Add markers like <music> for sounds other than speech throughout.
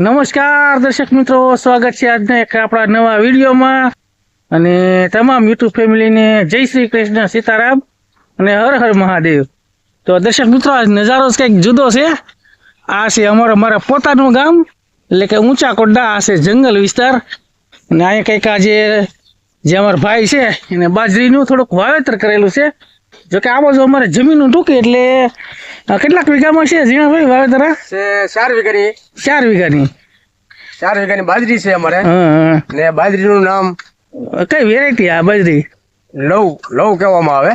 નમસ્કાર દર્શક મિત્રો, સ્વાગત છે આજના એક આપણા નવા વિડીયોમાં. અને તમામ યુટ્યુબ ફેમિલીને જય શ્રી કૃષ્ણ સીતારામ અને હર હર મહાદેવ. તો દર્શક મિત્રો, આજ નજારો કંઈક જુદો છે. આ છે અમારા મારા પોતાનું ગામ, એટલે કે ઊંચા કોડા, આ છે જંગલ વિસ્તાર. અને અહીંયા કંઈક આજે જે અમારા ભાઈ છે, એને બાજરીનું થોડુંક વાવેતર કરેલું છે. જોકે આ બાજુ અમારે જમીનનું ટૂંકી એટલે કેટલાક વીઘામાં છે ઝીણાભાઈ વાવેતર ચાર વીઘાની. ચાર વીઘાની. ચાર વીઘાની બાજરી છે અમારે. ને બાજરીનું નામ કઈ વેરાયટી આ બાજરી? લવ લવ કહેવામાં આવે.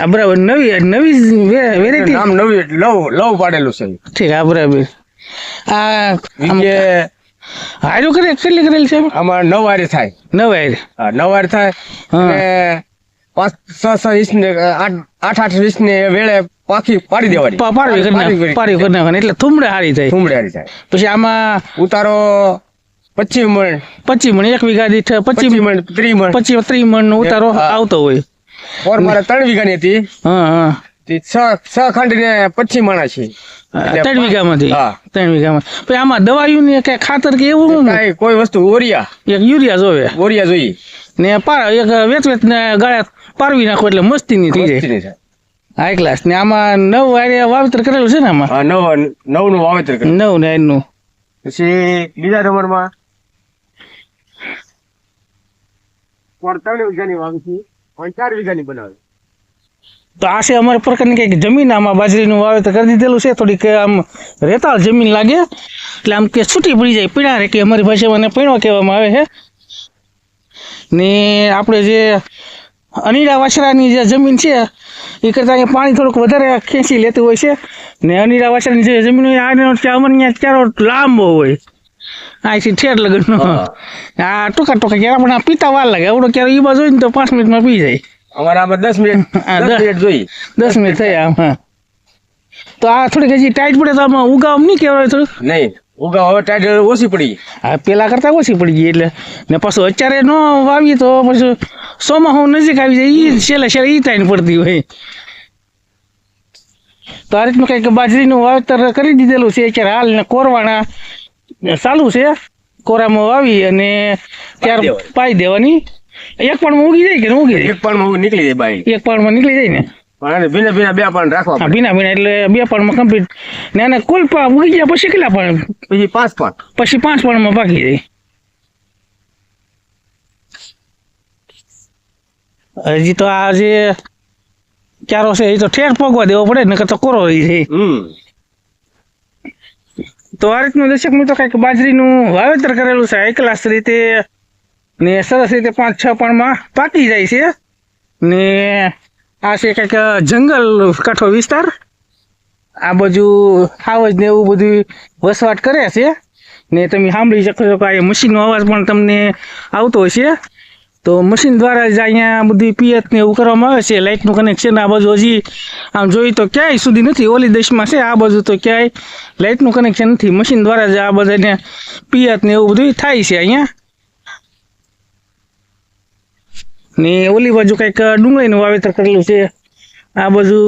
આ બરાબર નવી નવી વેરાયટી નામ નવી લવ લવ પાડેલું છે. ઠીક આ બરાબર. આ વીઘે હારું કરે કેટલી કરેલ છે? અમારે નવ વારી થાય નવ હારી નવ વારી થાય પાંચ છ છ ઇંચ આઠ આઠ આઠ વીસ ને વેળે પાખી પાડી દેવાની. પા- પાડી કરી નાખવાની. એટલે થુમડે હારી થાય હારી થાય પછી આમાં ઉતારો પચીસ મણ. પચીસ મણ એક વીઘા દીઠ પચીસ મણ ત્રીસ મણ પચીસ ત્રીસ મણ નો ઉતારો આવતો હોય. ઓર મારે ત્રણ વીઘાની હતી. હા હા. છ છ ખંડ ને પચીસ મણ છે ત્રણ વીઘામાંથી? હા. ત્રણ વીઘામાં. પછી આમાં દવાયું કે ખાતર કે એવું શું કોઈ વસ્તુ ઓરિયા. એક યુરિયા જોવે ઓરિયા જોઈએ. ને પાર એક ને ગાળા પારવી નાખો એટલે મસ્તી ની થઈ જાય. હાઈ ક્લાસ ને આમાં નવ વારે વાવેતર કરેલું છે ને આમાં? નવ નવનું વાવેતર નવ ને એનું પછી બીજા નંબરમાં? માં ત્રણ વીઘાની વાવી છે. પણ ચાર વીઘાની બનાવી. તો આ છે અમારા પ્રકારની કંઈક જમીન આમાં બાજરીનું વાવેતર કરી દીધેલું છે. થોડીક આમ રેતાળ જમીન લાગે. એટલે આમ કે છૂટી પડી જાય પીણા રે કે અમારી ભાષામાં એને પીણો કહેવામાં આવે છે. ને આપણે જે અનીડા વાછરાની જે જમીન છે એ કરતાં પાણી થોડુંક વધારે ખેંચી લેતું હોય છે. ને અનીડા વાછરાની જે જમીન હોય આનો અમારે ચારો લાંબો હોય. અહીંથી ઠેર લગનનો. હા. આ ટૂંકા ટૂંકા ક્યારે પણ આ પીતા વાર લાગે. આવડો ક્યારે એ બાજુ હોય ને તો પાંચ મિનિટમાં પી જાય. અમારે આમાં દસ મિનિટ <laughs> દસ. મિનિટ જોઈ દસ મિનિટ થયા આમ હા. તો આ થોડીક હજી ટાઈટ પડે તો આમાં ઉગાવ નહીં કહેવાય થોડું નહીં ઉગાવ હવે ટાઈટ ઓછી પડી. હા પેલા કરતા ઓછી પડી ગઈ એટલે. ને પાછું અત્યારે ન વાવીએ તો પછી સોમાં નજીક આવી જાય એ છેલ્લે છેલ્લે એ ટાઈટ પડતી હોય. તો આ રીતનું કંઈક બાજરીનું વાવેતર કરી દીધેલું છે અત્યારે હાલ ને કોરવાના. ચાલુ છે કોરામાં વાવી અને ત્યાર પાઈ દેવાની. એક પણ ઉગી જાય કે ન ઉગી જાય એક પણ નીકળી જાય બાઈ. એક પાણમાં નીકળી જાય ને? પણ ભીના ભીના બે પણ રાખવા ભીના ભીના એટલે બે પાણમાં કમ્પ્લીટ ને એને કુલ પા ઉગી ગયા પછી કેટલા પાણ? પછી પાંચ પણ. પછી પાંચ પાણમાં બાકી જાય. હજી તો આ જે ચારો છે એ તો ઠેર પગવા દેવો પડે નકર તો કોરો રહી છે તો આ રીતનું દર્શક મિત્રો કંઈક બાજરીનું વાવેતર કરેલું છે હાઈ ક્લાસ રીતે ને સરસ રીતે પાંચ છ પણમાં પાકી જાય છે. ને આ છે કંઈક જંગલ કાંઠો વિસ્તાર. આ બાજુ હાવજ ને એવું બધું વસવાટ કરે છે. ને તમે સાંભળી શકો છો કે મશીનનો અવાજ પણ તમને આવતો હશે. તો મશીન દ્વારા જ અહીંયા બધી પિયત ને એવું કરવામાં આવે છે. લાઇટનું કનેક્શન આ બાજુ હજી આમ જોઈ તો ક્યાંય સુધી નથી. ઓલી દેશમાં છે, આ બાજુ તો ક્યાંય લાઇટનું કનેક્શન નથી. મશીન દ્વારા જ આ બધાને પિયત ને એવું બધું થાય છે અહીંયા. ને ઓલી બાજુ કંઈક ડુંગળીનું વાવેતર કરેલું છે. આ બાજુ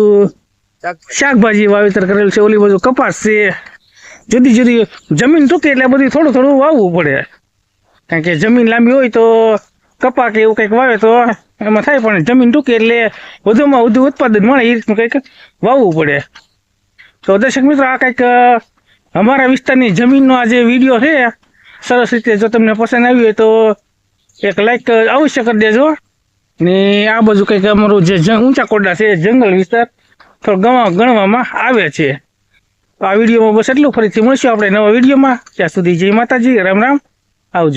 શાકભાજી. વાવેતર કરેલું છે. ઓલી બાજુ કપાસ છે. જુદી જુદી જમીન ટૂંકી એટલે બધું થોડું થોડું વાવવું પડે. કારણ કે જમીન લાંબી હોય તો કપા કે એવું કંઈક વાવે તો એમાં થાય પણ જમીન ટૂંકી એટલે વધુમાં વધુ ઉત્પાદન મળે એ રીતનું કંઈક વાવવું પડે. તો દર્શક મિત્રો આ કંઈક અમારા વિસ્તારની જમીનનો આ જે વીડિયો છે સરસ રીતે જો તમને પસંદ આવ્યું હોય તો એક લાઈક અવશ્ય કરી દેજો. ને આ બાજુ કંઈક અમારું જે ઊંચા કોડા છે, જંગલ વિસ્તાર થોડો ગણવા ગણવામાં આવે છે. તો આ વિડીયોમાં બસ એટલું. ફરીથી મળશું આપણે નવા વિડીયોમાં. ત્યાં સુધી જય માતાજી. રામ રામ. આવજો.